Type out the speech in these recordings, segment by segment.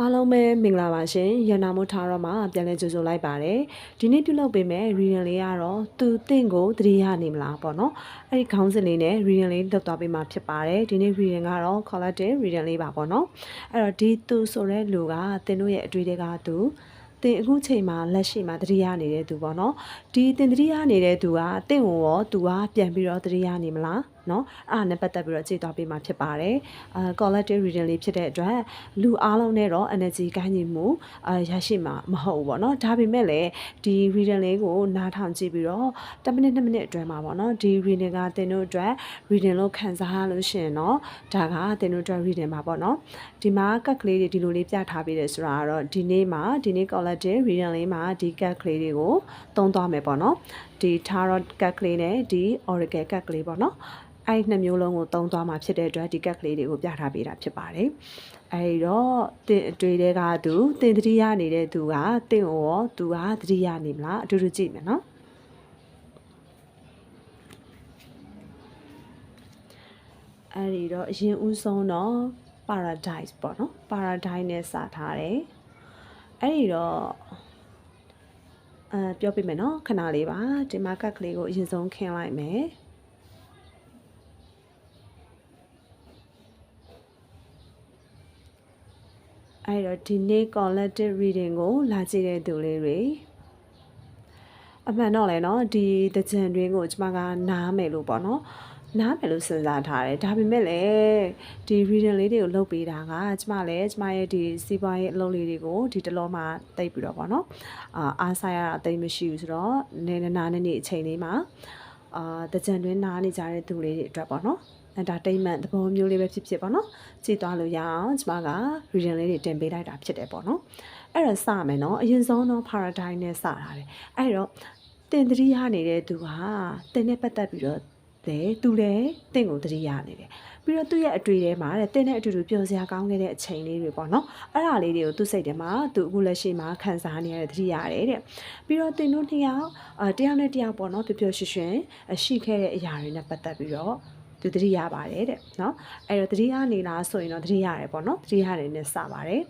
အားလုံးပဲမင်္ဂလာပါရှင်ရန်နာမို့ထားတော့မှာပြန်လည်ကြိုဆိုလိုက်ပါတယ်ဒီနေ့ပြုလုပ်ပေးမယ် reading လေးကတော့သူတင့်ကိုသတိရနေမလားပေါ့နော်အဲ့ဒီခေါင်းစဉ်လေးနဲ့ reading လေးလုပ်သွားပေးမှာဖြစ်ပါတယ်ဒီနေ့ reading ကတော့ collective reading လေးပါပေါ့နော်အဲ့တော့ဒီသူဆိုတဲ့လူကတင်တို့ရဲ့အတွေ့အကြုံကသူတင်အခုချိန်မှာလက်ရှိမှာသတိရနေတဲ့သူပေါ့နော်ဒီတင်သတိရနေတဲ့သူကတင့်ကိုရောသူကပြန်ပြီးတော့သတိရနေမလား เนาะအဲ့ဒါနဲ့ပတ်သက်ပြီးတော့ကြည့်သွားပေးမှာဖြစ်ပါတယ်အာ collective reading လေးဖြစ်တဲ့အတွက်လူအားလုံးနဲ့တော့ energy ကိုင်းညီမှုအာရရှိမှာမဟုတ်ဘူးပေါ့เนาะဒါပေမဲ့လည်းဒီ reading လေးကိုနားထောင်ကြည့်ပြီးတော့10မိနစ်2မိနစ်အတွင်းမှာပေါ့เนาะဒီ reading ကသင်တို့အတွက် reading လို့ခံစားရလို့ရှိရင်เนาะဒါကသင်တို့အတွက် reading ပါပေါ့เนาะဒီမှာကတ်ကလေးတွေဒီလိုလေးပြထားပေးတယ်ဆိုတာကတော့ဒီနေ့မှာဒီနေ့ collective reading လေးမှာဒီကတ်ကလေးတွေကိုသုံးသွားမယ်ပေါ့เนาะဒီ tarot ကတ်ကလေးနဲ့ဒီ oracle ကတ်ကလေးပေါ့เนาะ အဲ့ဒီနှစ်မျိုးလုံးကိုသုံးသွားမှာဖြစ်တဲ့အတွက်ဒီကက်ကလေးတွေကိုပြထားပေးတာဖြစ်ပါတယ်။အဲဒီတော့တင်အတွေ့တွေကသူတင်သတိရနေတဲ့သူကတင့်ရောသူကသတိရနေမလားအတူတူကြည့်မယ်နော်။အဲဒီတော့အရင်ဦးဆုံးတော့ paradise ပေါ့နော် paradise နဲ့စထားတယ်။အဲဒီတော့အဲပြောပြမယ်နော်ခဏလေးပါဒီမှာကက်ကလေးကိုအရင်ဆုံးခင်းလိုက်မယ်။ အဲ့တော့ဒီနေ့ collective reading ကို လာကြည့်တဲ့သူလေးတွေအမှန်တော့လေနော်ဒီတကြံတွင်းကိုကျမကနားမယ်လို့ပေါ့နော်နားမယ်လို့စဉ်းစားထားတယ်ဒါပေမဲ့လည်းဒီ reading လေးတွေကိုလုပ်ပေးတာကကျမလည်းကျမရဲ့ဒီစီးပွားရေးအလုပ်လေးတွေကိုဒီတလောမှာတိတ်ပြီးတော့ပေါ့နော်အာအားဆိုင်ရတာတိတ်မရှိဘူးဆိုတော့နေနာနေနေအချိန်လေးမှာအာတကြံတွင်းနားနေကြတဲ့သူလေးတွေအတွက်ပေါ့နော် entertainment သဘောမျိုးလေးပဲဖြစ်ဖြစ်ပေါ့နော်ကြည့်သွားလို့ရအောင်ကျမက reading လေးတွေတင်ပေးလိုက်တာဖြစ်တယ်ပေါ့နော်အဲ့ဒါစမယ်နော်အရင်ဆုံးတော့ paradigm နဲ့စတာတယ်အဲ့တော့တင်သတိရနေတဲ့သူကတင်နဲ့ပတ်သက်ပြီးတော့လေသူလည်းတင့်ကိုသတိရနေတယ်ပြီးတော့သူ့ရဲ့အတွေ့ထဲမှာတဲ့တင်းတဲ့အတူတူပျော်စရာကောင်းခဲ့တဲ့အချိန်လေးတွေပေါ့နော်အဲ့ဒါလေးတွေကိုသူ့စိတ်ထဲမှာသူအခုလက်ရှိမှာခံစားနေရတဲ့သတိရတယ်တဲ့ပြီးတော့တင်တို့နှစ်ယောက်အတယောက်နဲ့တယောက်ပေါ့နော်ပျော်ပျော်ရွှင်ရွှင်ရှိခဲ့တဲ့အရာတွေနဲ့ပတ်သက်ပြီးတော့ သူတတိရပါတယ်တဲ့နော်အဲ့တော့တတိရနေလားဆိုရင်တော့တတိရရတယ်ပေါ့နော်တတိရနေနဲ့စပါတယ်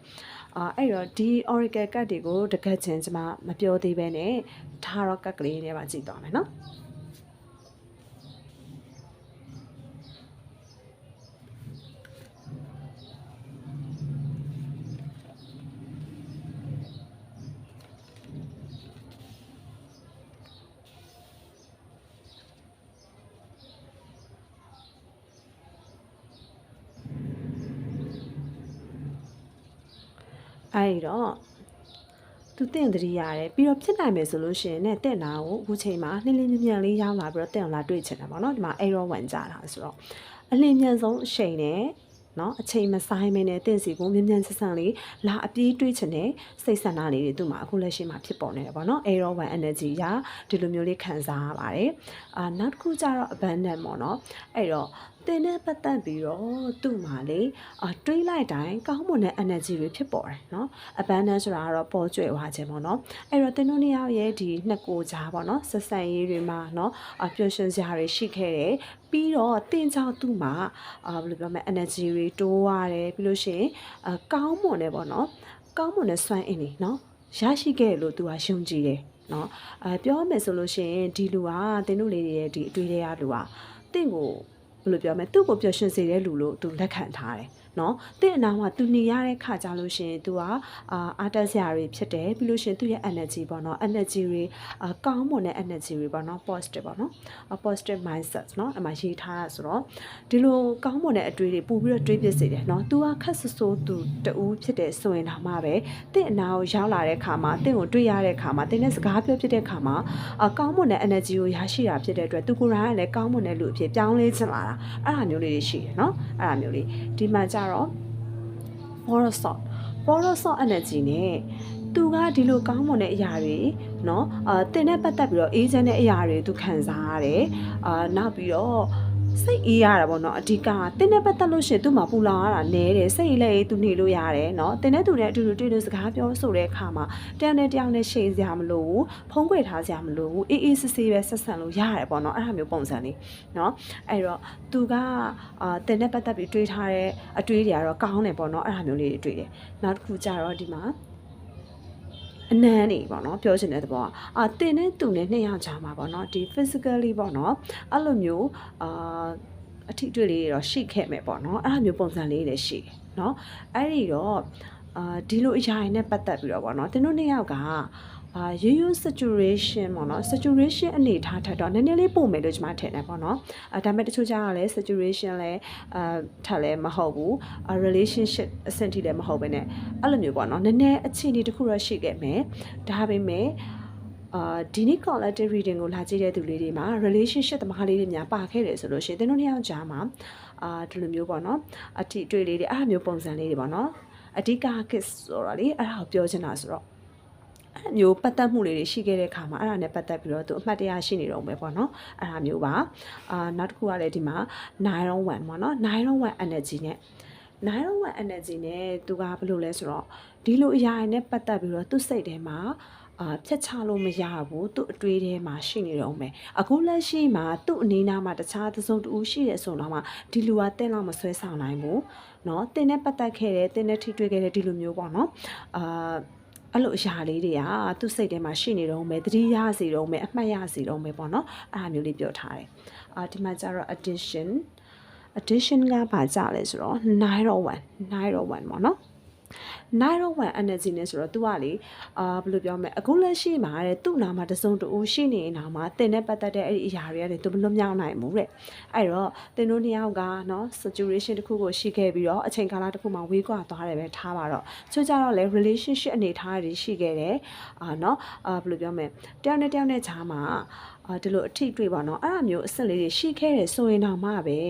အာအဲ့တော့ဒီ Oracle ကတ်တွေကိုတကတ်ချင်းကျွန်မမပြောသေးဘဲနဲ့ Tarot ကတ်ကလေးတွေပါကြည့်သွားမယ်နော် အဲဒီတော့သူတင့်တရိရတယ်ပြီးတော့ဖြစ်နိုင်မယ်ဆိုလို့ရှိရင်နဲ့တင့်တာကိုအခုချိန်မှာနှင်းလင်းမြန်မြန်လေးရောက်လာပြီးတော့တင့်အောင်လာတွေ့ချင်တာပေါ့နော်ဒီမှာ error ဝင်ကြတာဆိုတော့အလင်းမြန်ဆုံးအချိန်နဲ့နော်အချိန်မဆိုင်မနဲ့တင့်စီကိုမြန်မြန်ဆန်ဆန်လေးလာအပြေးတွေးချင်တဲ့စိတ်ဆန္ဒလေးတွေသူ့မှာအခုလက်ရှိမှာဖြစ်ပေါ်နေတယ်ပေါ့နော် error one energy ရာဒီလိုမျိုးလေးခံစားရပါတယ်အာနောက်တစ်ခုကျတော့ abandon ပေါ့နော်အဲ့တော့ တင်နဲ့ပတ်သက်ပြီးတော့သူ့မှာလေအတွေးလိုက်တိုင်းကောင်းမွန်တဲ့ energy တွေဖြစ်ပေါ်တယ်နော် abundance ဆိုတာကတော့ပေါ်ကျွဲ့သွားခြင်းပေါ့နော်အဲ့တော့တင်တို့နှစ်ယောက်ရဲ့ဒီနှစ်ကိုကြားပေါ့နော်ဆက်ဆံရေးတွေမှာနော်အပျော်ရွှင်စရာတွေရှိခဲ့တယ်ပြီးတော့တင်ကြောင့်သူ့မှာအာဘယ်လိုပြောမလဲ energy တွေတိုးရတယ်ပြီးလို့ရှိရင်အကောင်းမွန်တယ်ပေါ့နော်ကောင်းမွန်တဲ့စွမ်းအင်တွေနော်ရရှိခဲ့လို့သူကယုံကြည်တယ်နော်အဲပြောမယ်ဆိုလို့ရှိရင်ဒီလူကတင်တို့လေးတွေရဲ့ဒီအတွေ့အကြုံလူကတင့်ကို ဘယ်လိုပြောမလဲသူ့ကိုပျော်ရွှင်စေတဲ့လူလို့သူလက်ခံထားတယ် နော်တင့်အနာမှာသူနေရတဲ့ခါကြလို့ရှင်သူကအာအားတက်စရာတွေဖြစ်တယ်ပြီးလို့ရှင်သူ့ရဲ့ energy ပေါ့နော် energy တွေအာကောင်းမွန်တဲ့ energy တွေပေါ့နော် positive ပေါ့နော် positive mindset နော်အမှရေးထားတာဆိုတော့ဒီလိုကောင်းမွန်တဲ့အတွေ့တွေပို့ပြီးတော့တွေးပြစေတယ်နော်သူကခက်ဆဆိုးသူတူဖြစ်တဲ့ဆိုရင်တော့မှပဲတင့်အနာကိုရောက်လာတဲ့ခါမှာတင့်ကိုတွေ့ရတဲ့ခါမှာတင်းနဲ့စကားပြောဖြစ်တဲ့ခါမှာအကောင်းမွန်တဲ့ energy ကိုရရှိတာဖြစ်တဲ့အတွက်သူကိုယ်တိုင်ကလည်းကောင်းမွန်တဲ့လူအဖြစ်ပြောင်းလဲချင်လာတာအဲ့ဒါမျိုးလေးတွေရှိတယ်နော်အဲ့ဒါမျိုးလေးဒီမှာကြတော့ Borosot Borosot energy နဲ့သူကဒီလိုကောင်းမွန်တဲ့အရာတွေเนาะအာတင်နဲ့ပတ်သက်ပြီးတော့အေးချမ်းတဲ့အရာတွေသူခံစားရတယ်အာနောက်ပြီးတော့ စိတ်အေးရတာပေါ့နော်အဓိကတင်းနဲ့ပတ်သက်လို့ရှရင်သူ့မှာပူလောင်ရတာနဲတယ်စိတ်အေးလည်းသူနေလို့ရတယ်နော်တင်းနဲ့သူနဲ့အတူတူတွေ့လို့စကားပြောဆိုတဲ့အခါမှာတယောက်နဲ့တယောက်နဲ့ရှိစရာမလိုဘူးဖုံးကွယ်ထားစရာမလိုဘူးအေးအေးဆေးဆေးပဲဆက်ဆံလို့ရတယ်ပေါ့နော်အဲ့ဒါမျိုးပုံစံလေးနော်အဲ့တော့သူကအာတင်းနဲ့ပတ်သက်ပြီးတွေးထားတဲ့အတွေးတွေကတော့ကောင်းတယ်ပေါ့နော်အဲ့ဒါမျိုးလေးတွေတွေ့တယ်နောက်တစ်ခုကျတော့ဒီမှာ အနမ်းနေပေါ့နော်ပြောချင်တဲ့သဘောကအာတင်နဲ့သူနဲ့နှစ်ယောက်ကြားမှာပေါ့နော်ဒီ physically ပေါ့နော်အဲ့လိုမျိုးအာအထီးတွေ့လေးတွေတော့ရှိခဲ့မယ်ပေါ့နော်အဲ့လိုမျိုးပုံစံလေးတွေရှိတယ်နော်အဲ့ဒီတော့အာဒီလိုအရာတွေနဲ့ပတ်သက်ပြီးတော့ပေါ့နော်တင်တို့နှစ်ယောက်က အာရိုးရိုး saturation ပေါ့နော် saturation အနေထားထက်တော့နည်းနည်းလေးပုံမယ်လို့ကျွန်မထင်တယ်ပေါ့နော်အဲဒါပေမဲ့တချို့ကြတော့လဲ saturation လဲအာထက်လဲမဟုတ်ဘူးအာ relationship အဆင့်ထိလည်းမဟုတ်ဘဲနဲ့အဲ့လိုမျိုးပေါ့နော်နည်းနည်းအခြေအနေတစ်ခုတော့ရှိခဲ့မယ်ဒါပေမဲ့အာဒီနေ့ collective reading ကိုလာကြည့်တဲ့သူလေးတွေမှာ relationship သမားလေးတွေများပါခဲ့တယ်ဆိုလို့ရှိရင်သင်တို့နှစ်ယောက်ကြားမှာအာဒီလိုမျိုးပေါ့နော်အထီအတွေ့လေးတွေအဲ့လိုမျိုးပုံစံလေးတွေပေါ့နော်အဓိက kiss ဆိုတော့လေအဲ့ဒါကိုပြောချင်တာဆိုတော့ အဲ့လိုမျိုးပတ်သက်မှုလေးတွေရှိခဲ့တဲ့ခါမှာအဲ့ဒါနဲ့ပတ်သက်ပြီးတော့သူအမှတ်တရရှိနေတော့မယ်ပေါ့နော်အဲ့ဒါမျိုးပါအာနောက်တစ်ခုကလည်းဒီမှာ9 1ပေါ့နော်9 1 energy နဲ့9 1 energy နဲ့သူကဘယ်လိုလဲဆိုတော့ဒီလိုအရာတွေနဲ့ပတ်သက်ပြီးတော့သူ့စိတ်ထဲမှာအာဖြတ်ချလို့မရဘူးသူ့အတွေးထဲမှာရှိနေတော့မယ်အခုလက်ရှိမှာသူ့အနေနာမှာတခြားသစုံတူရှိတယ်ဆိုတော့မှဒီလူကတင်းလောက်မဆွဲဆောင်နိုင်ဘူးเนาะတင်းနဲ့ပတ်သက်ခဲ့တယ်တင်းနဲ့ထိတွေ့ခဲ့တဲ့ဒီလိုမျိုးပေါ့เนาะအာ အဲ့လိုအရာလေးတွေကသူ့စိတ်ထဲမှာရှိနေတော့မယ်တတိယစီတော့မယ်အမှတ်ရစီတော့မယ်ပေါ့နော်အဲ့ဒါမျိုးလေးပြောထားတယ်အာဒီမှာကျတော့ addition addition ကဘာကြလဲဆိုတော့901 901ပေါ့နော် 901 energy နဲ့ဆိုတော့ तू ကလေအာဘယ်လိုပြောမလဲအခုလက်ရှိမှာတဲ့သူ့နာမှာတစုံတူရှိနေနေတာမှာတင်တဲ့ပတ်သက်တဲ့အဲ့ဒီအရာတွေကလေသူမလွတ်မြောက်နိုင်ဘူးတဲ့အဲ့တော့တင်တို့နှစ်ယောက်ကနော် situation တစ်ခုကိုရှိခဲ့ပြီးတော့အချိန်ကာလတစ်ခုမှာဝေးကွာသွားတယ်ပဲထားပါတော့ချို့ကြတော့လေ relationship အနေထားတွေရှိခဲ့တယ်အာနော်အာဘယ်လိုပြောမလဲတယောက်နဲ့တယောက်နဲ့ခြားမှာအာဒီလိုအထိတွေ့ပါတော့အဲ့အမျိုးအဆင့်လေးတွေရှိခဲ့တယ်ဆိုရင်တော့မှပဲ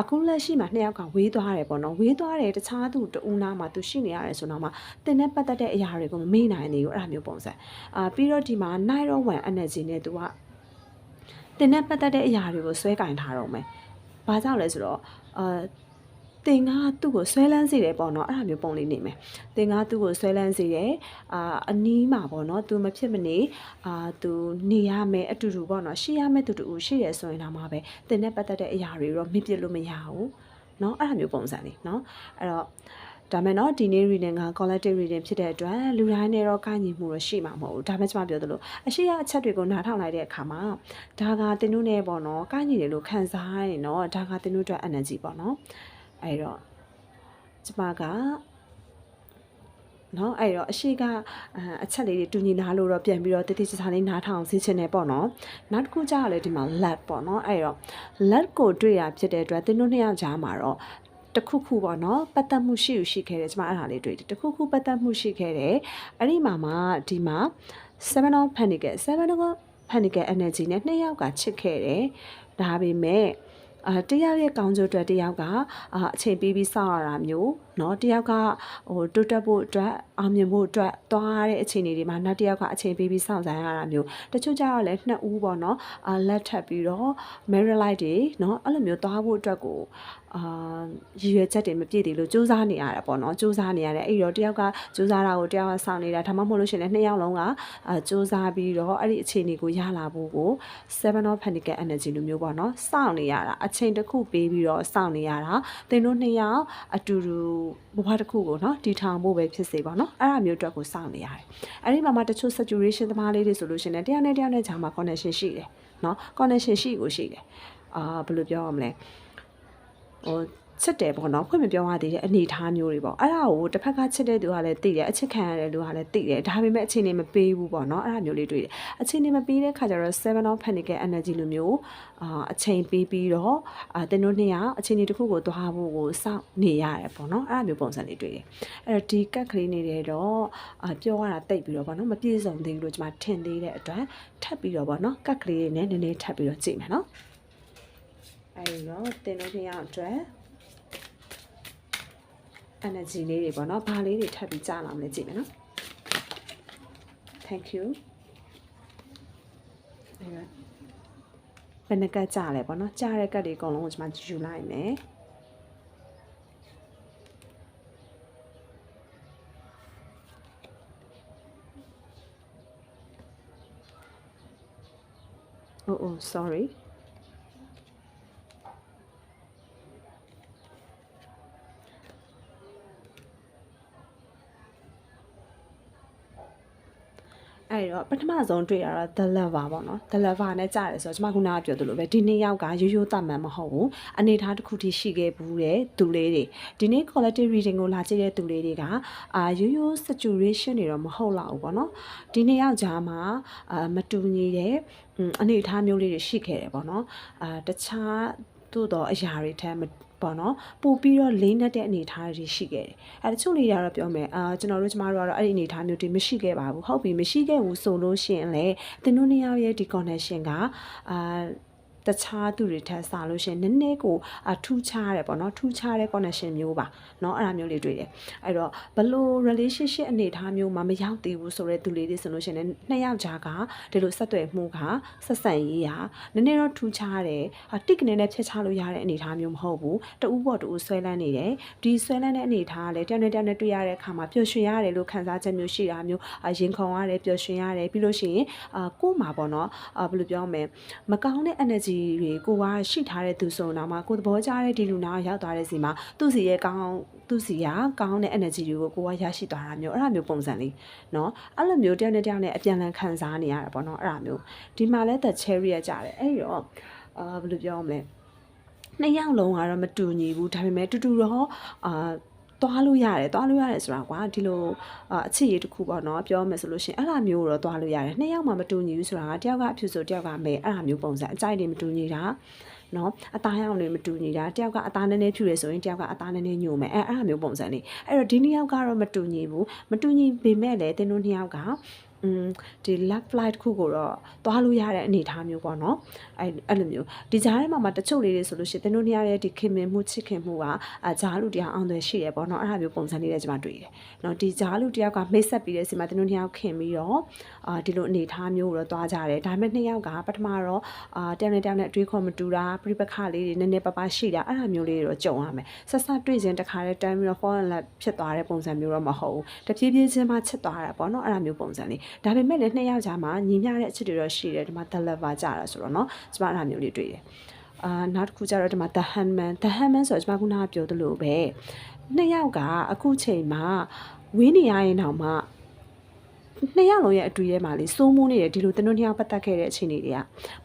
အခုလက်ရှိမှာနှစ်ယောက်ကဝေးသွားတယ်ပေါ့နော်ဝေးသွားတယ်တခြားသူတူနာမှာသူရှိနေရရတယ်ဆိုတော့မှသင်နဲ့ပတ်သက်တဲ့အရာတွေကိုမမေ့နိုင်သေးဘူးအဲ့ဒါမျိုးပုံစံအာပြီးတော့ဒီမှာ Nylon 1 energy နဲ့သူကသင်နဲ့ပတ်သက်တဲ့အရာတွေကိုဆွဲကင်ထားတော့မယ်။ဘာကြောင့်လဲဆိုတော့အာတင်ကသူ့ကိုဆွဲလန်းစေတယ်ပေါ့နော်အဲ့ဒါမျိုးပုံလေးနေမယ်တင်ကသူ့ကိုဆွဲလန်းစေတယ်အာအနီးမှာပေါ့နော်သူမဖြစ်မနေအာသူနေရမယ်အတူတူပေါ့နော်ရှေ့ရမယ်တူတူရှေ့ရဆိုရင်တော့မှာပဲတင်နဲ့ပတ်သက်တဲ့အရာတွေတော့မပြစ်လို့မရဘူးနော်အဲ့ဒါမျိုးပုံစံလေးနော်အဲ့တော့ ဒါမဲ့နော်ဒီနေ့ reading က collective reading ဖြစ်တဲ့အတွက်လူတိုင်းနဲ့တော့ကိုင်းညီမှုတော့ရှိမှာမဟုတ်ဘူးဒါမဲ့ကျွန်မပြောသလိုအရှိရအချက်တွေကိုနားထောင်လိုက်တဲ့အခါမှာဒါကသင်တို့နဲ့ပေါ့နော်ကိုင်းညီတယ်လို့ခံစားရင်တော့ဒါကသင်တို့အတွက် energy ပေါ့နော်အဲ့တော့ကျွန်မကနော်အဲ့တော့အရှိကအချက်လေးတွေတူညီနာလို့တော့ပြန်ပြီးတော့တတိချစာလေးနားထောင်ဆင်းချင်တယ်ပေါ့နော်နောက်တစ်ခုကြာရလဲဒီမှာ lab ပေါ့နော်အဲ့တော့ lab ကိုတွေ့ရဖြစ်တဲ့အတွက်သင်တို့နှစ်ယောက်ကြားမှာတော့ တခုခုပေါ့နော်ပတ်သက်မှုရှိอยู่ရှိခဲ့တယ်ကျွန်မအဲ့ဒါလေးတွေ့တယ်တခုခုပတ်သက်မှုရှိခဲ့တယ်အဲ့ဒီမှာမှဒီမှာ7 of pentacle 7 of pentacle energy နဲ့နှစ်ယောက်ကချစ်ခဲ့တယ်ဒါပေမဲ့အာတယောက်ရဲ့ကောင်းကျိုးအတွက်တယောက်ကအာအချိန်ပေးပြီးစောင့်ရတာမျိုးเนาะတယောက်ကဟိုတိုးတက်ဖို့အတွက်အောင်မြင်ဖို့အတွက်သွားရတဲ့အချိန်တွေမှာနောက်တယောက်ကအချိန်ပေးပြီးစောင့်ဆိုင်ရတာမျိုးတချို့ကြတော့လည်းနှစ်ဦးပေါ့เนาะအာလက်ထပ်ပြီးတော့ married life တွေเนาะအဲ့လိုမျိုးသွားဖို့အတွက်ကို အာရည်ရွယ်ချက်တွေမပြည့်သေးလို့စူးစမ်းနေရတာပေါ့နော်စူးစမ်းနေရတယ်အဲ့တော့တယောက်ကစူးစမ်းတာကိုတယောက်ကစောင့်နေတာဒါမှမဟုတ်လို့ရှိရင်လည်းနှစ်ယောက်လုံးကအာစူးစမ်းပြီးတော့အဲ့ဒီအခြေအနေကိုရလာဖို့ကို7 of pentacle energy လိုမျိုးပေါ့နော်စောင့်နေရတာအချိန်တစ်ခုပေးပြီးတော့စောင့်နေရတာသင်တို့နှစ်ယောက်အတူတူဘဝတစ်ခုကိုနော်တည်ထောင်ဖို့ပဲဖြစ်စေပေါ့နော်အဲ့ဒါမျိုးအတွက်ကိုစောင့်နေရတယ်အဲ့ဒီမှာမှတချို့ saturation သမားလေးတွေဆိုလို့ရှိရင်တယောက်နဲ့တယောက်နဲ့ဂျာမှာ connection ရှိတယ်နော် connection ရှိကိုရှိတယ်အာဘယ်လိုပြောရမလဲ ဟိုချစ်တယ်ပေါ့နော်ဖွင့်မပြောရသေးတဲ့အနေအထားမျိုးတွေပေါ့အဲ့ဒါကိုတစ်ဖက်ကချစ်တဲ့သူကလည်းသိတယ်အချစ်ခံရတဲ့လူကလည်းသိတယ်ဒါပေမဲ့အချိန်နေမပေးဘူးပေါ့နော်အဲ့ဒါမျိုးလေးတွေ့တယ်အချိန်နေမပေးတဲ့ခါကျတော့7 of pentacle energy လိုမျိုးအာအချိန်ပေးပြီးတော့အာတင်တို့နှစ်ယောက်အချိန်ကြီးတစ်ခုကိုသွားဖို့ကိုစောင့်နေရတယ်ပေါ့နော်အဲ့ဒါမျိုးပုံစံလေးတွေ့တယ်အဲ့တော့ဒီကက်ကလေးနေတယ်တော့အာပြောရတာတိတ်ပြီးတော့ပေါ့နော်မပြည့်စုံသေးဘူးလို့ကျွန်မထင်သေးတဲ့အတွက်ထပ်ပြီးတော့ပေါ့နော်ကက်ကလေးတွေနဲ့နည်းနည်းထပ်ပြီးတော့ကြည့်မယ်နော် အဲ့တော့တင်တို့နှစ်ယောက်အတွက် energy လေးတွေပေါ့နော်ဘာလေးတွေထပ်ပြီးကြာလာမလဲကြည့်မယ်နော် thank you အဲ့တော့ဘယ်နှကတ်ကြလဲပေါ့နော်ကြားတဲ့ကတ်တွေအကုန်လုံးကိုကျွန်မယူလိုက်မယ်အိုးအိုး sorry အဲ့တော့ ပထမဆုံးတွေ့ရတာ the lover ပေါ့နော် the lover နဲ့ကြားတယ်ဆိုတော့ကျွန်မခုနကပြောသလိုပဲဒီနေ့ယောက်ကရိုးရိုးတတ်မှန်မဟုတ်ဘူးအနေထားတစ်ခုထိရှိခဲ့ဘူးတဲ့သူလေးတွေဒီနေ့ collective reading ကိုလာကြည့်တဲ့သူလေးတွေကအာရိုးရိုး situation တွေတော့မဟုတ်တော့ဘူးပေါ့နော်ဒီနေ့ယောက်ကြားမှာအာမတူညီတဲ့อืมအနေထားမျိုးလေးတွေရှိခဲ့တယ်ပေါ့နော်အာတခြားသို့တော့အရာတွေထက်မ ပေါ့နော်ပို့ပြီးတော့လေးနက်တဲ့အနေအထားတွေရှိခဲ့တယ်အဲတချို့လေးတွေကတော့ပြောမယ်အာကျွန်တော်တို့ကျမတို့ကတော့အဲ့ဒီအနေအထားမျိုးတွေမရှိခဲ့ပါဘူးဟုတ်ပြီမရှိခဲ့ဘူးဆိုလို့ရှိရင်လေသင်တို့နှစ်ယောက်ရဲ့ဒီ connection ကအာ တခြားသူတွေထက်စားလို့ရှရင်နည်းနည်းကိုအထူးခြားတယ်ပေါ့နော်ထူးခြားတဲ့ connection မျိုးပါเนาะအဲ့ဒါမျိုးလေးတွေ့တယ်အဲ့တော့ဘလို့ relationship အနေအထားမျိုးမှာမရောက်သေးဘူးဆိုတဲ့သူလေးတွေဆိုလို့ရှရင်လည်းနှစ်ယောက်ကြားကဒီလိုဆက်သွယ်မှုကဆက်ဆံရေးရာနည်းနည်းတော့ထူးခြားတယ်အတိတ်ကနေနဲ့ဖြတ်ချလို့ရတဲ့အနေအထားမျိုးမဟုတ်ဘူးတူပေါ်တူဆွဲလန်းနေတယ်ဒီဆွဲလန်းတဲ့အနေအထားကလည်းတယောက်နဲ့တယောက်နဲ့တွေ့ရတဲ့အခါမှာပျော်ရွှင်ရတယ်လို့ခံစားချက်မျိုးရှိတာမျိုးအရင်ခုန်ရတယ်ပျော်ရွှင်ရတယ်ပြီးလို့ရှိရင်အာကို့မှာပေါ့နော်အာဘယ်လိုပြောမလဲမကောင်းတဲ့ energy တွေကိုကရှိထားတဲ့သူဆိုတော့မှကိုယ်သဘောကျတဲ့ဒီလူနာရောက်သွားတဲ့စီမှာသူ့စီရဲ့ကောင်းသူ့စီကကောင်းတဲ့ energy တွေကိုကိုကရရှိသွားတာမျိုးအဲ့ဒါမျိုးပုံစံလေးเนาะအဲ့လိုမျိုးတယောက်နဲ့တယောက်နဲ့အပြန်အလှန်ခံစားနေရတာပေါ့နော်အဲ့ဒါမျိုးဒီမှာလဲ the cherry ရကြတယ်အဲ့တော့အာဘယ်လိုပြောမလဲနှစ်ယောက်လုံးကတော့မတူညီဘူးဒါပေမဲ့တူတူတော့အာ သွားလို့ရတယ်သွားလို့ရတယ်ဆိုတာကွာဒီလိုအချစ်ရည်တစ်ခုပေါ့နော်ပြောမယ်ဆိုလို့ရှိရင်အဲ့လိုမျိုးတော့သွားလို့ရတယ်နှစ်ယောက်မှမတူညီဘူးဆိုတာကတယောက်ကအဖြူဆိုတယောက်ကမဲအဲ့လိုမျိုးပုံစံအကြိုက်တွေမတူညီတာနော်အသားရောင်တွေမတူညီတာတယောက်ကအသားနည်းနည်းဖြူရဆိုရင်တယောက်ကအသားနည်းနည်းညိုမယ်အဲအဲ့လိုမျိုးပုံစံနေအဲ့တော့ဒီနှစ်ယောက်ကတော့မတူညီဘူးမတူညီပေမဲ့လည်းတင်းတို့နှစ်ယောက်က อืมဒီ left flight ခုကိုတော့သွားလို့ရတဲ့အနေအထားမျိုးပေါ့နော်အဲအဲ့လိုမျိုးဒီကြားထဲမှာမှတချို့လေးတွေဆိုလို့ရှိရင်တင်းတို့နှစ်ယောက်ရဲ့ဒီခင်မင်မှုချစ်ခင်မှုကအဂျားလူတရားအောင်သွယ်ရှိရပေါ့နော်အဲ့ဒါမျိုးပုံစံလေးတွေကျွန်မတွေ့တယ်နော်ဒီဂျားလူတယောက်ကမိတ်ဆက်ပြီးတဲ့စီမှာတင်းတို့နှစ်ယောက်ခင်ပြီးတော့အာဒီလိုအနေအထားမျိုးကိုတော့သွားကြတယ်ဒါပေမဲ့နှစ်ယောက်ကပထမတော့အာတယောက်နဲ့တယောက်နဲ့အတွေးခေါ်မတူတာပြိပခလေးတွေနည်းနည်းပါးပါးရှိတာအဲ့ဒါမျိုးလေးတွေတော့ကြုံရမယ်ဆက်ဆက်တွေ့ခြင်းတခါတည်းတန်းပြီးတော့ fall in love ဖြစ်သွားတဲ့ပုံစံမျိုးတော့မဟုတ်ဘူးတဖြည်းဖြည်းချင်းမှချစ်သွားတာပေါ့နော်အဲ့ဒါမျိုးပုံစံလေးဒါပေမဲ့လည်းနှစ်ယောက်ကြားမှာညီမျှတဲ့အချစ်တွေတော့ရှိတယ်ဒီမှာ the lover ကြတာဆိုတော့เนาะကျမအဲ့ဒါမျိုးလေးတွေ့တယ်အာနောက်တစ်ခုကျတော့ဒီမှာ the handman the handman ဆိုတော့ကျမခုနကပြောသလိုပဲနှစ်ယောက်ကအခုချိန်မှာဝင်းနေရရင်တော့မှ နှစ်ယောက်လုံးရဲ့အတွေ့ထဲမှာလေစိုးမိုးနေတယ်ဒီလိုတနုနှစ်ယောက်ပတ်သက်ခဲ့တဲ့အခြေအနေတွေက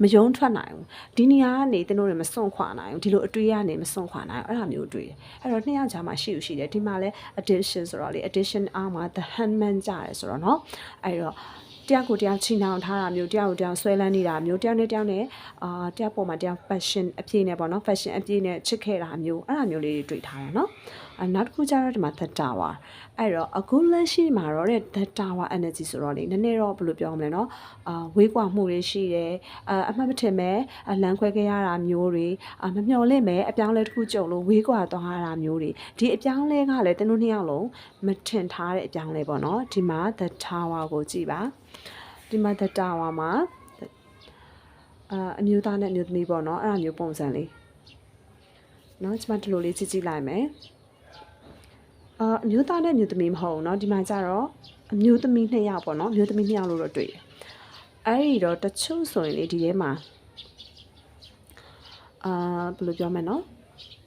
မယုံထွက်နိုင်ဘူးဒီနေရာကနေတနုတွေမစွန့်ခွာနိုင်ဘူးဒီလိုအတွေ့ကနေမစွန့်ခွာနိုင်ဘူးအဲ့ဒါမျိုးတွေ့တယ်အဲ့တော့နှစ်ယောက်ကြားမှာရှိ ਉ ရှိတယ်ဒီမှာလဲ addition ဆိုတော့လေ addition အားမှာ the handman ကြတယ်ဆိုတော့เนาะအဲ့တော့တယောက်ကိုတယောက်ချီနှောင်ထားတာမျိုးတယောက်ကိုတယောက်ဆွဲလန်းနေတာမျိုးတယောက်နဲ့တယောက်နဲ့အာတယောက်ပေါ်မှာတယောက် fashion အပြည့်နဲ့ပေါ့နော် fashion အပြည့်နဲ့ချစ်ခဲ့တာမျိုးအဲ့ဒါမျိုးလေးတွေတွေ့ထားတာเนาะအ နောက်တစ်ခုကျတော့ဒီမှာ the tower အဲ့တော့အခုလက်ရှိမှာတော့တဲ့ the tower energy ဆိုတော့လေနည်းနည်းတော့ဘယ်လိုပြောမလဲเนาะအာဝေးကွာမှုတွေရှိတယ်အာအမှတ်မထင်မဲ့လမ်းခွဲခဲ့ရတာမျိုးတွေအာမမျှော်လင့်မဲ့အပြောင်းလဲတစ်ခုကြုံလို့ဝေးကွာသွားရတာမျိုးတွေဒီအပြောင်းလဲကလည်းတင်းတို့နှစ်ယောက်လုံးမထင်ထားတဲ့အပြောင်းလဲပေါ့เนาะဒီမှာ the tower ကိုကြည့်ပါဒီမှာ the tower မှာအာအမျိုးသားနဲ့အမျိုးသမီးပေါ့เนาะအဲ့ဒါမျိုးပုံစံလေးเนาะကျွန်မဒီလိုလေးကြည့်ကြည့်လိုက်မယ် အာအမျိုးသားနဲ့အမျိုးသမီးမဟုတ်ဘူးเนาะဒီမှာကျတော့အမျိုးသမီးနှစ်ယောက်ပေါ့เนาะအမျိုးသမီးနှစ်ယောက်လို့တော့တွေ့တယ်အဲ့ဒီတော့တချို့ဆိုရင်လေဒီထဲမှာအာဘယ်လိုပြောမလဲเนาะ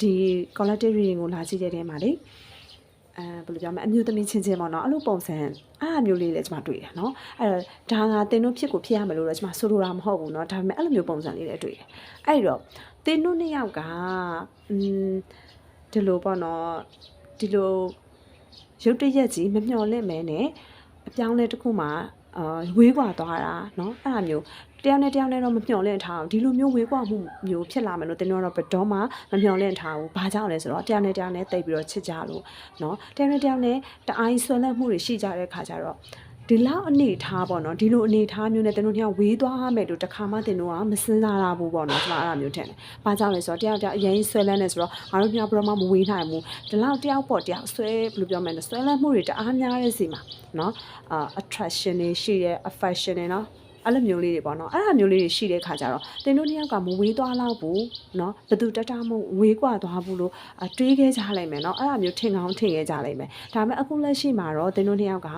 ဒီ collective reading ကိုလာကြည့်တဲ့ထဲမှာလေအဲဘယ်လိုပြောမလဲအမျိုးသမီးချင်းချင်းပေါ့နော်အဲ့လိုပုံစံအားမျိုးလေးလည်းကျွန်မတွေ့တယ်နော်အဲ့တော့ဒါကတင်တို့ဖြစ်ကိုဖြစ်ရမယ်လို့တော့ကျွန်မဆိုလိုတာမဟုတ်ဘူးเนาะဒါပေမဲ့အဲ့လိုမျိုးပုံစံလေးလည်းတွေ့တယ်အဲ့တော့တင်တို့နှစ်ယောက်ကอืมဒီလိုပေါ့နော်ဒီလို ရုတ်တရက်ကြီးမမျှော်လင့်မဲနဲ့အပြောင်းလဲတစ်ခုမှအာဝေးကွာသွားတာเนาะအဲ့ဒါမျိုးတယောက်နဲ့တယောက်နဲ့တော့မမျှော်လင့်ထားအောင်ဒီလိုမျိုးဝေးကွာမှုမျိုးဖြစ်လာမယ်လို့တင်တော့ဘယ်တော့မှမမျှော်လင့်ထားဘူးဘာကြောင့်လဲဆိုတော့တယောက်နဲ့တယောက်နဲ့တိတ်ပြီးတော့ချစ်ကြလို့เนาะတယောက်နဲ့တယောက်နဲ့တအိုင်းဆွဲလန့်မှုတွေရှိကြတဲ့ခါကျတော့ ဒီလောက်အနေထားပေါ့နော်ဒီလိုအနေထားမျိုးနဲ့တင်တို့တယောက်ဝေးသွားမယ်လို့တခါမှတင်တို့ကမစင်စားရဘူးပေါ့နော်ကျွန်မအဲ့ဒါမျိုးထင်တယ်။ဘာကြောင့်လဲဆိုတော့တယောက်တယောက်အရင်ဆွဲလန်းနေဆိုတော့ငါတို့ညဘယ်တော့မှမဝေးနိုင်ဘူး။ဒီလောက်တယောက်ပေါ့တယောက်ဆွဲဘယ်လိုပြောမလဲဆွဲလန်းမှုတွေတအားများတဲ့စီမှာနော်အာ attraction တွေရှိရဲ့ affection တွေနော် အဲ့လိုမျိုးလေးတွေပေါ့နော်အဲ့ဒါမျိုးလေးတွေရှိတဲ့ခါကျတော့တင်တို့နှစ်ယောက်ကမဝေးသွားတော့ဘူးနော်ဘသူတတမဝေးกว่าသွားဘူးလို့အတွေးခဲ့ကြလိုက်မယ်နော်အဲ့ဒါမျိုးထင်ကောင်းထင်ခဲ့ကြလိုက်မယ်ဒါပေမဲ့အခုလက်ရှိမှာတော့တင်တို့နှစ်ယောက်က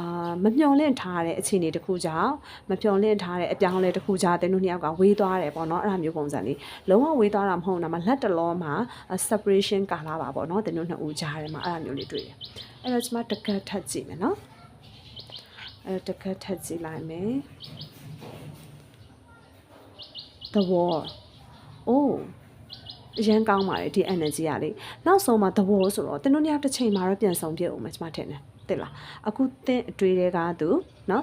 အာမမျှော်လင့်ထားတဲ့အခြေအနေတစ်ခုကြောင့်မမျှော်လင့်ထားတဲ့အပြောင်းအလဲတစ်ခုကြောင့်တင်တို့နှစ်ယောက်ကဝေးသွားတယ်ပေါ့နော်အဲ့ဒါမျိုးပုံစံလေးလုံးဝဝေးသွားတာမဟုတ်တော့မှလက်တလောမှာ separation ကာလာပါပေါ့နော်တင်တို့နှစ်ဦးကြားထဲမှာအဲ့ဒါမျိုးလေးတွေ့တယ်အဲ့တော့ကျွန်မတကတ်ထပ်ကြည့်မယ်နော် အဲ့တော့တကတ်ထပ်ကြည့်လိုက်မယ် the wall အိုးအရန်ကောင်းပါလေဒီ energy ကလေနောက်ဆုံးမှာ the wall ဆိုတော့တင်းတို့ညတစ်ချိန်မှာတော့ပြန်ဆောင်ပြအောင်မယ်ကျွန်မထင်တယ်သိလားအခုတင်းအတွေ့တွေကသူเนาะ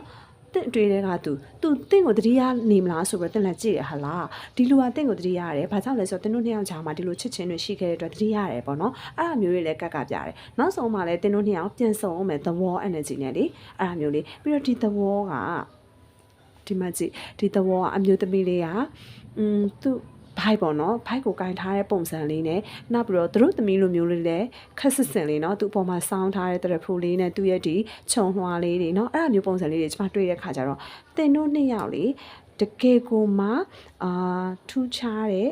တင့်အတွေ့တွေကသူသူတင့်ကိုတတိယနေမလားဆိုပြီးတော့တင့်လည်းကြည့်ရဟလားဒီလူကတင့်ကိုတတိယရတယ်ဘာကြောင့်လဲဆိုတော့တင်းတို့နှစ်ယောက်ကြားမှာဒီလိုချစ်ချင်းတွေရှိခဲ့တဲ့အတွက်တတိယရတယ်ပေါ့နော်အဲ့ဒါမျိုးတွေလည်းကက်ကပြတယ်နောက်ဆုံးမှာလည်းတင်းတို့နှစ်ယောက်ပြန်ဆောင်အောင်မယ် the wall energy နဲ့လေအဲ့ဒါမျိုးလေးပြီးတော့ဒီ the wall ကဒီမှာကြည့်ဒီသဘောကအမျိုးသမီးလေးကอืมသူ ဘိုက်ပေါ့နော်ဘိုက်ကိုကင်ထားတဲ့ပုံစံလေးနဲ့နောက်ပြီးတော့သူတို့သမီးလိုမျိုးလေးလည်းခက်စစ်စင်လေးနော်သူ့အပေါ်မှာစောင်းထားတဲ့တရဖူလေးနဲ့သူ့ရဲ့ဒီခြုံလွှာလေးတွေနော်အဲ့လိုမျိုးပုံစံလေးတွေကျွန်မတွေ့တဲ့ခါကျတော့တင်တို့နှစ်ယောက်လေတကယ်ကိုမှအာထူးခြားတဲ့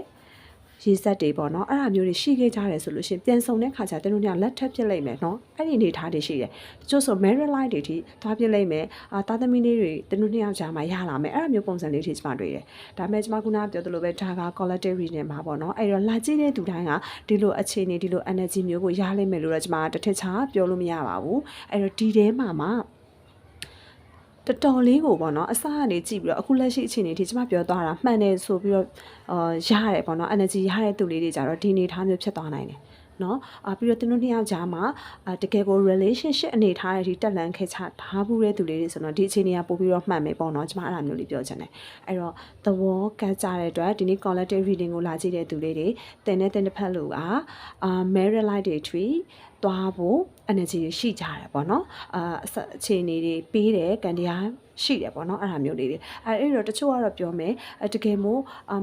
ရေစက်တွေပေါ့နော်အဲ့ဒါမျိုးတွေရှိခဲ့ကြတယ်ဆိုလို့ရှရင်ပြန်ဆုံတဲ့ခါကျတင်တို့ညလက်ထပ်ပြစ်လိုက်မယ်နော်အဲ့ဒီအနေထားတွေရှိတယ်တချို့ဆို married life တွေထိသွားပြစ်လိုက်မယ်အာသားသမီးလေးတွေတင်တို့နှစ်ယောက်ကြားမှာရလာမယ်အဲ့ဒါမျိုးပုံစံလေးတွေကျွန်မတွေ့တယ်ဒါပေမဲ့ကျွန်မခုနကပြောသလိုပဲဒါက collective reading မှာပေါ့နော်အဲ့တော့လာကြည့်တဲ့သူတိုင်းကဒီလိုအခြေအနေဒီလို energy မျိုးကိုရလိမ့်မယ်လို့တော့ကျွန်မတစ်ထစ်ချာပြောလို့မရပါဘူးအဲ့တော့ဒီထဲမှာမှာ တော်တော်လေးကိုပေါ့နော်အစားကနေကြည့်ပြီးတော့အခုလက်ရှိအခြေအနေထိကျွန်မပြောသွားတာမှန်တယ်ဆိုပြီးတော့အာရတယ်ပေါ့နော် energy ရတဲ့သူလေးတွေကြတော့ဒီအနေထားမျိုးဖြစ်သွားနိုင်တယ် နော်အာပြီးတော့သူတို့နှစ်ယောက်ကြားမှာအာတကယ်ကို relationship အနေထားတဲ့ဒီတက်လန်ခဲချထားဘူးတဲ့သူလေးတွေဆိုတော့ဒီအခြေအနေကပို့ပြီးတော့မှတ်မယ်ပေါ့နော်ကျွန်မအဲ့လိုမျိုးလေးပြောချင်တယ်အဲ့တော့ the wall ကကြတဲ့အတွက်ဒီနေ့ collective reading ကိုလာကြည့်တဲ့သူလေးတွေတင်တဲ့တင်တစ်ဖက်လို့ကအာ married life တွေ tree သွားဖို့ energy တွေရှိကြတယ်ပေါ့နော်အာအခြေအနေတွေပေးတယ်ကံတရား ရှိတယ်ပေါ့နော်အဲ့ဒါမျိုးလေးတွေအဲအဲ့တော့တချို့ကတော့ပြောမယ်အတကယ်မို့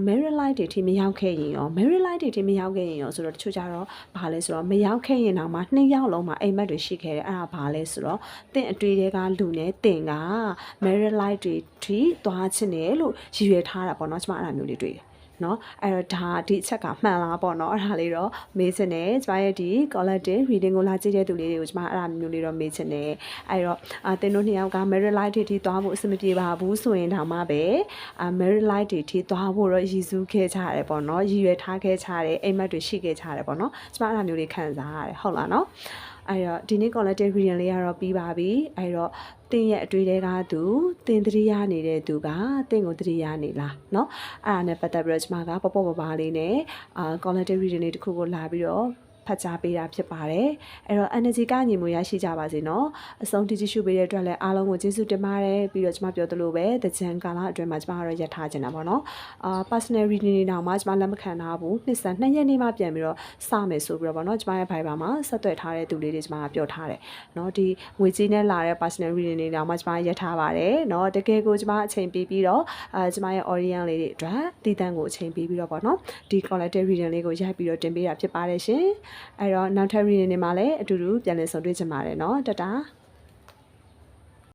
married life တွေထိမရောက်ခဲ့ရင်ရော married life တွေထိမရောက်ခဲ့ရင်ရောဆိုတော့တချို့ကြတော့ဘာလဲဆိုတော့မရောက်ခဲ့ရင်တော့မှနှစ်ယောက်လုံးမှာအိမ်မက်တွေရှိခဲ့တယ်အဲ့ဒါဘာလဲဆိုတော့တင့်အတွေ့တွေကလူနဲ့တင်က married life တွေထိသွားချင်တယ်လို့ရည်ရွယ်ထားတာပေါ့နော်ကျွန်မအဲ့ဒါမျိုးလေးတွေ့တယ် เนาะအဲ့တော့ဒါဒီအချက်ကမှန်လားပေါ့เนาะအဲ့ဒါလေးတော့မေးချင်တယ်ကျမရဲ့ဒီ collective reading ကိုလာကြည့်တဲ့သူလေးတွေကိုကျမအဲ့ဒါမျိုးလေးတော့မေးချင်တယ်အဲ့တော့အာတင်တို့နှစ်ယောက်က married life တွေထိသွားဖို့အဆင်မပြေပါဘူးဆိုရင်တောင်မှပဲအာ married life တွေထိသွားဖို့တော့ရည်စူးခဲ့ကြရတယ်ပေါ့เนาะရည်ရွယ်ထားခဲ့ကြတယ်အိမ်မက်တွေရှိခဲ့ကြရတယ်ပေါ့เนาะကျမအဲ့ဒါမျိုးလေးခံစားရတယ်ဟုတ်လားเนาะ အဲ့တော့ဒီနေ့ collective reading လေးကတော့ပြီးပါပြီအဲ့တော့တင်းရဲ့အတွေ့တွေကသူတင်းတတိယနေတဲ့သူကတင်းကိုတတိယနေလားเนาะအဲ့ဒါနဲ့ပတ်သက်ပြီးတော့ကျွန်မကပပပပါလေးနဲ့အာ collective reading လေးတစ်ခုကိုလာပြီးတော့ ဖတ်ကြားပေးတာဖြစ်ပါတယ်အဲ့တော့ energy ကညီမရရှိကြပါစေနော်အဆုံးတိတိရှုပေးတဲ့အတွက်လည်းအားလုံးကိုကျေးဇူးတင်ပါတယ်ပြီးတော့ကျွန်မပြောသလိုပဲတကြံကာလအတွင်းမှာကျွန်မကတော့ရထားကျင်တာပေါ့နော်အာ personal reading နေတော့မှကျွန်မလက်မခံထားဘူးနှစ်ဆန်နှစ်ရက်နေမှပြန်ပြီးတော့စမယ်ဆိုပြီးတော့ပေါ့နော်ကျွန်မရဲ့ Viber မှာဆက်သွယ်ထားတဲ့သူလေးတွေကျွန်မကပြောထားတယ်နော်ဒီငွေကြေးနဲ့လာတဲ့ personal reading နေတော့မှကျွန်မရထားပါတယ်နော်တကယ်ကိုကျွန်မအချိန်ပေးပြီးတော့အာကျွန်မရဲ့ audience လေးတွေအတွက်တည်တံ့ကိုအချိန်ပေးပြီးတော့ပေါ့နော်ဒီ collective reading လေးကိုရိုက်ပြီးတော့တင်ပေးတာဖြစ်ပါတယ်ရှင်။အဲ့တော့နောက်ထပ် reading တွေမှာလည်းအတူတူပြန်လည်ဆုံတွေ့ကြပါမယ်เนาะတတာ